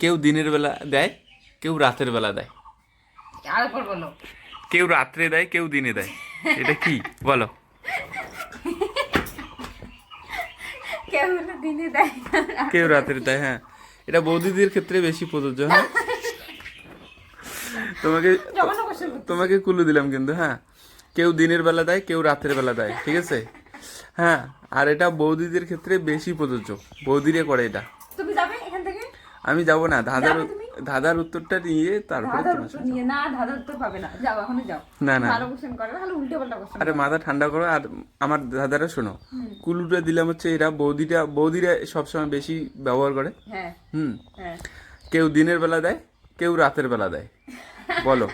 কেউ দিনের বেলা দেয় কেউ রাতের বেলা দেয়। আরেকবার বলো। কেউ রাত্রে দেয় কেউ দিনে দেয়। এটা কি? বলো। কেউ হলো দিনে দেয় কেউ রাত্রে দেয় হ্যাঁ। এটা বৌদিদের ক্ষেত্রে বেশি প্রযোজ্য হ্যাঁ। তোমাকে তোমাকে কুলু দিলাম কিন্তু হ্যাঁ। কেউ দিনের বেলা দেয় কেউ রাতের বেলা দেয় ঠিক আছে? হ্যাঁ আর এটা বৌদিদের ক্ষেত্রে বেশি প্রযোজ্য। বৌদিরে করে এটা তুমি যাবে এখান থেকে আমি যাব না তুমি? দাদার উত্তরটা নিয়ে তারপরে ধাঁধার তোমার সাথে- নিয়ে না ধাঁধার উত্তর পাবে না। যাও এখনই যাও। না না। ভালো কোশ্চেন করে ভালো উল্টে পাল্টা কোশ্চেন আরে মাথা ঠান্ডা করো আর আমার দাদারা শোনো। কুলুটা দিলাম হচ্ছে এরা বৌদিটা বৌদিরা সবসময় বেশি ব্যবহার করে। হ্যাঁ। হুম। হ্যাঁ। কেউ দিনের বেলা দেয় কেউ রাতের বেলা দেয়। বলো।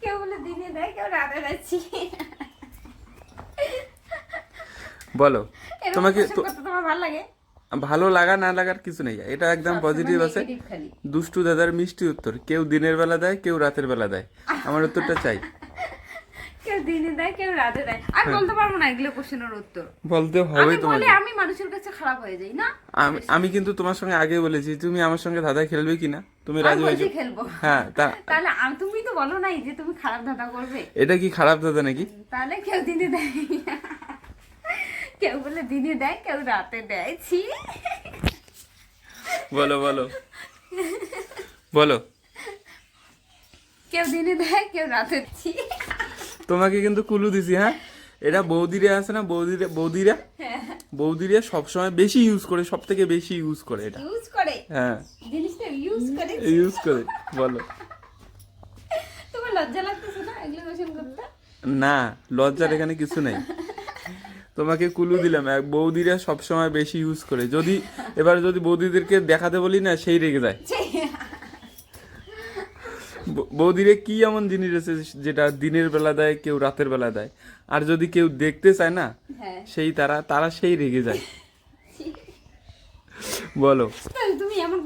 কেউ বলে দিনে দেয় কেউ রাতে যাচ্ছি বলো। তোমাকে তোমার ভালো লাগে? ভালো লাগা না লাগার কিছু নেই। এটা একদম পজিটিভ আছে। দুষ্টু দাদার মিষ্টি উত্তর। কেউ দিনের বেলা দেয় কেউ রাতের বেলা দেয়। আমার উত্তরটা চাই। কেউ দিনে দেয় কেউ রাতে দেয়। আমি বলতে পারব না এগুলো কোশ্চেনের উত্তর। বলতে হবে তোমাকে আমি মানুষের কাছে খারাপ হয়ে যাই না? আমি আমি কিন্তু তোমার সঙ্গে আগে বলেছি তুমি আমার সঙ্গে দাদা খেলবে কিনা? তুমি রাজি হয়েছো? খেলব। হ্যাঁ তাহলে তুমি তো বলো নাই যে তুমি খারাপ ধাঁধা করবে। এটা কি খারাপ দাদা নাকি? তাহলে কেউ দিনে দেয়। কেউ বলে দিনে দেয় কেউ রাতে দেয়। ছি। বলো বলো। বলো। কেউ দিনে দেয় কেউ রাতে ছি। তোমাকে কিন্তু কুলু দিছি হ্যাঁ? এটা বৌদিরা আছে না? বৌদিরা বৌদিরা? বৌদিরা সবসময় বেশি ইউজ করে সব থেকে বেশি ইউজ করে এটা। ইউজ করে? হ্যাঁ। জিনিসটা ইউজ করে ইউজ করে বলো। তোমার লজ্জা লাগতেছে না এগুলো করতে? না লজ্জার এখানে কিছু নেই। তোমাকে কুলু দিলাম। এক বৌদিরা সবসময় বেশি ইউজ করে। যদি এবার যদি বৌদিদেরকে দেখাতে বলি না সেই রেগে যায়। বৌদিরে কি এমন জিনিস আছে যেটা দিনের বেলা দেয় কেউ রাতের বেলা দেয়? আর যদি কেউ দেখতে চায় না হ্যাঁ। সেই তারা তারা সেই রেগে যায়। বলো। তুমি এমন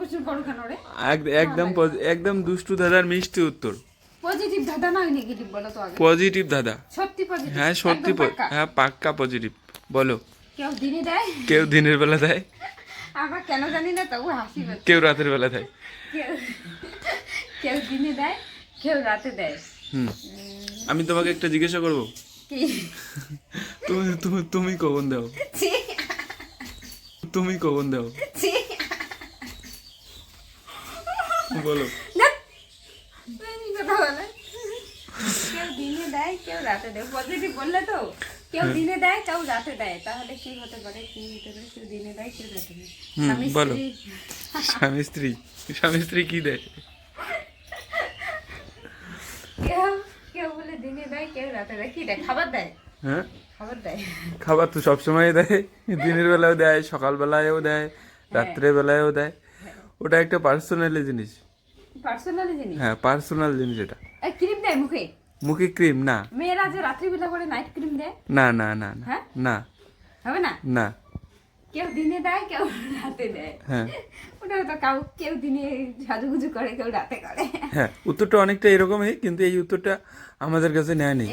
একদম একদম দুষ্টু দাদার মিষ্টি উত্তর। পজিটিভ ধাঁধা না নেগেটিভ বলো তো আগে। পজিটিভ দাদা। সত্যি পজিটিভ হ্যাঁ সত্যি হ্যাঁ পাক্কা পজিটিভ বলো। কেউ দিনে দেয়? কেউ দিনের বেলা দেয়? আমরা কেন জানি না তবু হাসি কেউ রাতের বেলা দেয়। কেউ দিনে দেয় কেউ রাতে দেয়। হুম। আমি তোমাকে একটা জিজ্ঞাসা করব? তুমি তুমি তুমি কখন দাও? তুমি কখন দাও। বলো ধ্যাৎ, এই কথা বলে। কেউ দিনে দেয় কেউ রাতে দেয়। পজিটিভ বললে তো কেউ দিনে দেয় কেউ রাতে দেয়। তাহলে কি হতে পারে কি হতে পারে কেউ দিনে দেয় কেউ রাতে দেয়। বলো। স্বামী স্ত্রী স্বামী স্ত্রী কি দেয়? কেউ কেউ বলে দিনে দেয় কেউ রাতে দেয়। কি দেয়? খাবার দেয়? হ্যাঁ? খাবার দেয়। খাবার তো সবসময় দেয়। দিনের বেলাও দেয় সকাল বেলায়ও দেয় রাত্রে বেলায়ও দেয়। ওটা একটা পার্সোনালি জিনিস। পার্সোনালি জিনিস? হ্যাঁ পার্সোনাল জিনিস এটা। ক্রিম দেয় মুখে? মুখে ক্রিম না। মেয়েরা যে রাত্রিবেলা করে নাইট ক্রিম দেয়? না না না না হ্যাঁ? না। হবে না? না। কেউ দিনে দেয় কেউ রাতে দেয়। হ্যাঁ। ওটা তো কাউ কেউ দিনে সাজুগুজু করে কেউ রাতে করে। হ্যাঁ উত্তরটা অনেকটা এরকমই কিন্তু এই উত্তরটা আমাদের কাছে নেওয়া নেই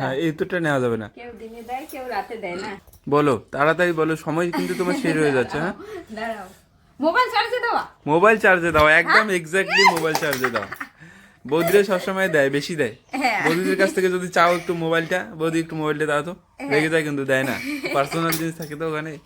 হ্যাঁ এই উত্তরটা নেওয়া যাবে না। কেউ দিনে দেয় কেউ রাতে দেয় না। বলো তাড়াতাড়ি বলো সময় কিন্তু তোমার শেষ হয়ে যাচ্ছে হ্যাঁ? দাঁড়াও। মোবাইল চার্জে দেওয়া? মোবাইল চার্জে দাও একদম এক্স্যাক্টলি মোবাইল চার্জে দাও। বৌদিরা সবসময় দেয় বেশি দেয়। হ্যাঁ। বৌদিদের কাছ থেকে যদি চাও একটু মোবাইলটা বৌদি একটু মোবাইলটা দাও তো। রেগে যায় কিন্তু দেয় না। পার্সোনাল জিনিস থাকে তো ওখানে।